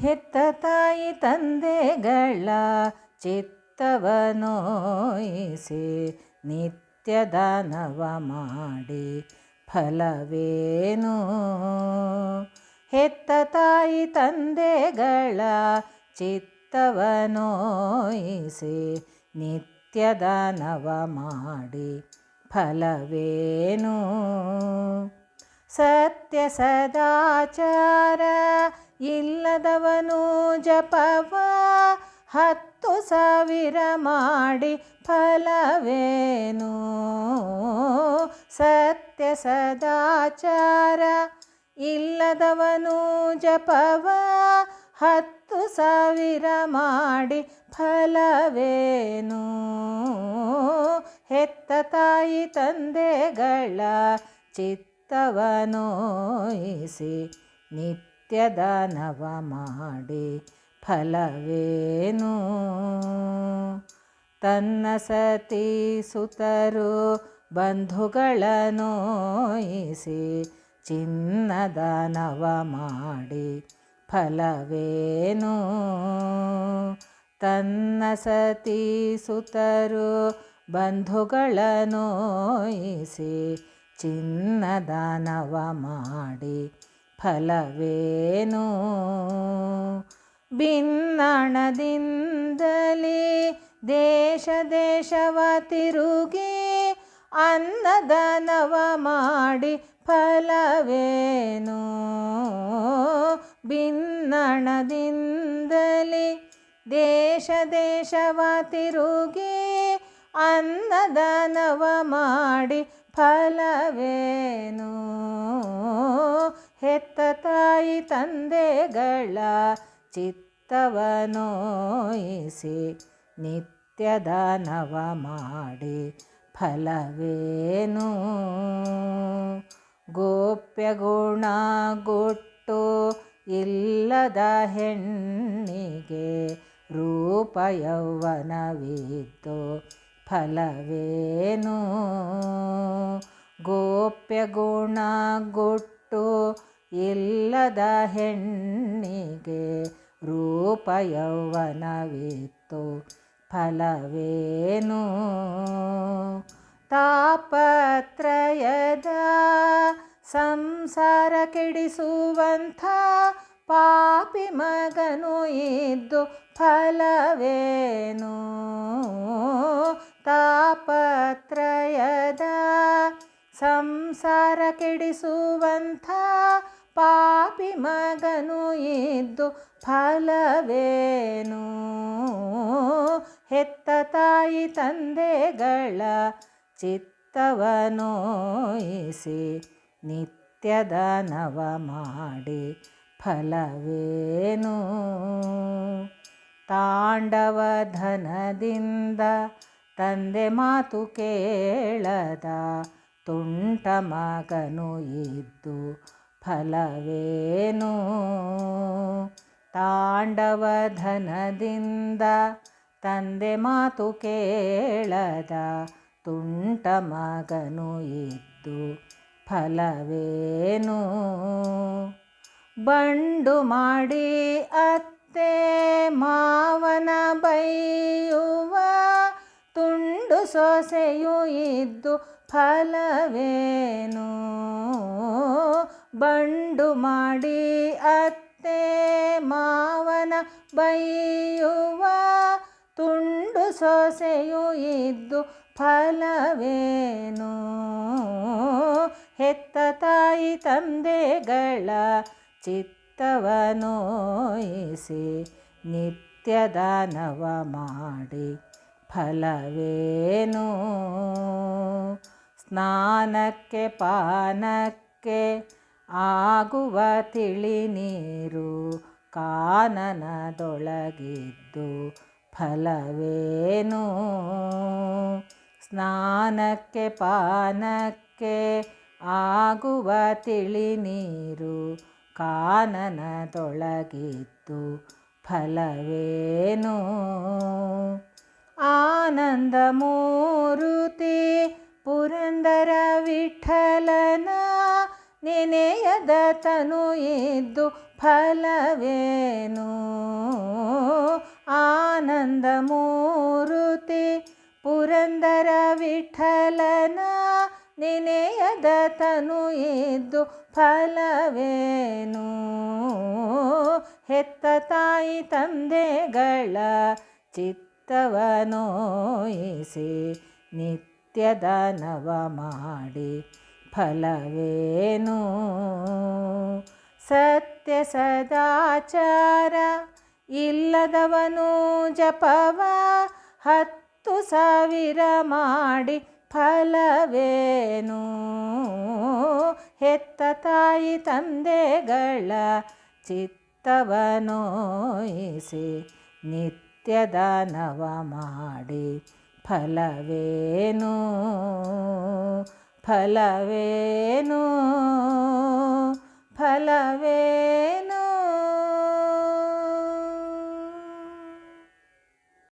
ಹೆತ್ತ ತಾಯಿ ತಂದೆಗಳ ಚಿತ್ತವನೋಯಿಸಿ ನಿತ್ಯ ದಾನವ ಮಾಡಿ ಫಲವೇನು? ಹೆತ್ತ ತಾಯಿ ತಂದೆಗಳ ಚಿತ್ತವನೋಯಿಸಿ ನಿತ್ಯ ದಾನವ ಮಾಡಿ ಫಲವೇನು? ಸತ್ಯ ಸದಾಚಾರ ಇಲ್ಲದವನು ಜಪವ ಹತ್ತು ಸಾವಿರ ಮಾಡಿ ಫಲವೇನು? ಸತ್ಯ ಸದಾಚಾರ. ಇಲ್ಲದವನು ಜಪವ ಹತ್ತು ಸಾವಿರ ಮಾಡಿ ಫಲವೇನು? ಹೆತ್ತ ತಾಯಿ ತಂದೆಗಳ ಚಿತ್ತವನೋಯಿಸಿ ನಿತ್ಯ ದಾನವ ಮಾಡಿ ಫಲವೇನು? ತನ್ನ ಸತಿ ಸುತರು ಬಂಧುಗಳ ನೋಯಿಸಿ ಚಿನ್ನದ ದಾನವ ಮಾಡಿ ಫಲವೇನು? ತನ್ನ ಸತಿ ಸುತರು ಬಂಧುಗಳ ನೋಯಿಸಿ ಚಿನ್ನ ದಾನವ ಮಾಡಿ ಫಲವೇನು? ಭಿನ್ನಣದಿಂದಲೇ ದೇಶ ದೇಶವ ತಿರುಗಿ ಅನ್ನದನವ ಮಾಡಿ ಫಲವೇನು? ಭಿನ್ನಣದಿಂದಲೇ ದೇಶ ದೇಶವ ತಿರುಗಿ ಅನ್ನದನವ ಮಾಡಿ ಫಲವೇನು? ಹೆತ್ತ ತಾಯಿ ತಂದೆಗಳ ಚಿತ್ತವನೋಯಿಸಿ ನಿತ್ಯ ದಾನವ ಮಾಡಿ ಫಲವೇನು? ಗೋಪ್ಯ ಗುಣ ಗೊಟ್ಟು ಇಲ್ಲದ ಹೆಣ್ಣಿಗೆ ರೂಪ ಯೌವನವಿದ್ದು ಫಲವೇನು? ಗೋಪ್ಯ ಗುಣ ಗೊಟ್ಟು ಇಲ್ಲದ ಹೆಣ್ಣಿಗೆ ರೂಪ ಯೌವನವಿತ್ತು ಫಲವೇನು? ತಾಪತ್ರಯದ ಸಂಸಾರ ಕೆಡಿಸುವಂಥ ಪಾಪಿ ಮಗನು ಇದ್ದು ಫಲವೇನು? ತಾಪತ್ರಯದ ಸಂಸಾರ ಕೆಡಿಸುವಂಥ ಪಾಪಿ ಮಗನು ಇದ್ದು ಫಲವೇನು? ಹೆತ್ತ ತಾಯಿ ತಂದೆಗಳ ಚಿತ್ತವನೋಯಿಸಿ ನಿತ್ಯದ ನವ ಮಾಡಿ ಫಲವೇನು? ತಾಂಡವ ಧನದಿಂದ ತಂದೆ ಮಾತು ಕೇಳದ, ತುಂಟ ಮಗನು ಇದ್ದು ಫಲವೇನು? ತಾಂಡವಧನದಿಂದ ತಂದೆ ಮಾತು ಕೇಳದ ತುಂಟ ಮಗನು ಇದ್ದು ಫಲವೇನು? ಬಂಡು ಮಾಡಿ ಅತ್ತೆ ಮಾವನ ಬೈಯುವ ತುಂಡು ಸೊಸೆಯು ಇದ್ದು ಫಲವೇನು? ಬಂಡು ಮಾಡಿ ಅತ್ತೆ ಮಾವನ ಬೈಯುವ ತುಂಡು ಸೊಸೆಯು ಇದ್ದು ಫಲವೇನು? ಹೆತ್ತ ತಾಯಿ ತಂದೆಗಳ ಚಿತ್ತವನೋಯಿಸಿ ನಿತ್ಯ ದಾನವ ಮಾಡಿ ಫಲವೇನು? ಸ್ನಾನಕ್ಕೆ ಪಾನಕ್ಕೆ ಆಗುವ ತಿಳಿ ನೀರು ಕಾನನದೊಳಗಿದ್ದು ಫಲವೇನು? ಸ್ನಾನಕ್ಕೆ, ಪಾನಕ್ಕೆ ಆಗುವ ತಿಳಿ ನೀರು ಕಾನನದೊಳಗಿದ್ದು ಫಲವೇನು? ಆನಂದ ಮೂರುತಿ ಪುರಂದರ ವಿಠಲನ ನೆನೆಯದ ತನು ಇದ್ದು ಫಲವೇನು? ಆನಂದ ಮೂರುತಿ ಪುರಂದರ ವಿಠಲನ ನೆನೆಯದ ತನು ಇದ್ದು ಫಲವೇನು? ಹೆತ್ತ ತಾಯಿ ತಂದೆಗಳ ಚಿತ್ತವನೋಯಿಸಿ ನಿತ್ಯದ ನವ ಮಾಡಿ ಫಲವೇನು? ಸತ್ಯ ಸದಾಚಾರ ಇಲ್ಲದವನು ಜಪವ, ಹತ್ತು ಸಾವಿರ ಮಾಡಿ ಫಲವೇನು? ಹೆತ್ತ ತಾಯಿ ತಂದೆಗಳ ಚಿತ್ತವನೋಯಿಸಿ ನಿತ್ಯದ ನವ ಮಾಡಿ ಫಲವೇನು? ಫಲವೇನು? ಫಲವೇನು